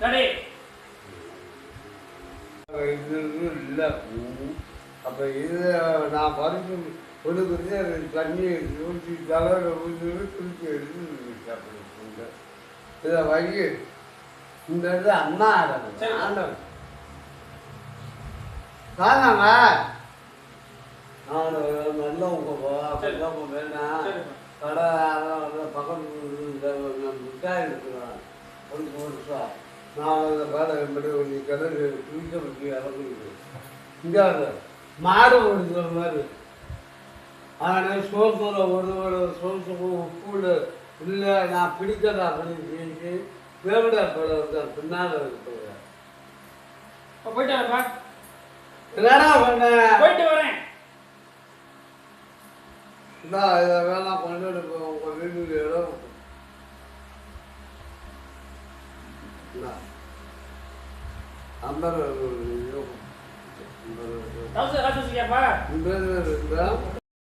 Ready இது இல்லை அப்போ இது நான் பறிச்சு கொண்டு தண்ணி ஊற்றி தலையில் ஊற்றி குளிச்சு எடுத்து சாப்பிட்டு இதை இந்த இடத்துல அம்மா ஆண்டவர் தானாங்க ஆண்டவர் நல்ல உங்கப்பா அப்படிலாம் வேணாம் கடை பக்கம் மிட்டாய் இருக்கிறான் ஒரு வருஷம் நான் அந்த எப்படி ஒரு கடை குளிக்க பற்றி இறங்குது இங்கே மாடு ஓடுற மாதிரி. ஆனால் சோத்துல ஒரு ஒரு சோத்துக்கு உப்புல இல்லை நான் பிடிக்கிறேன் அப்படின்னு சொல்லிட்டு வேவிடா படம் வந்து பின்னால் இருக்கிறேன் அப்ப போயிட்டு என்னடா பண்ண? போயிட்டு வரேன். இந்தா இதை வேணாம் கொண்டு உங்கள் வீட்டுக்கு இடம் 那俺们那儿，俺们。当时俺就是一块儿。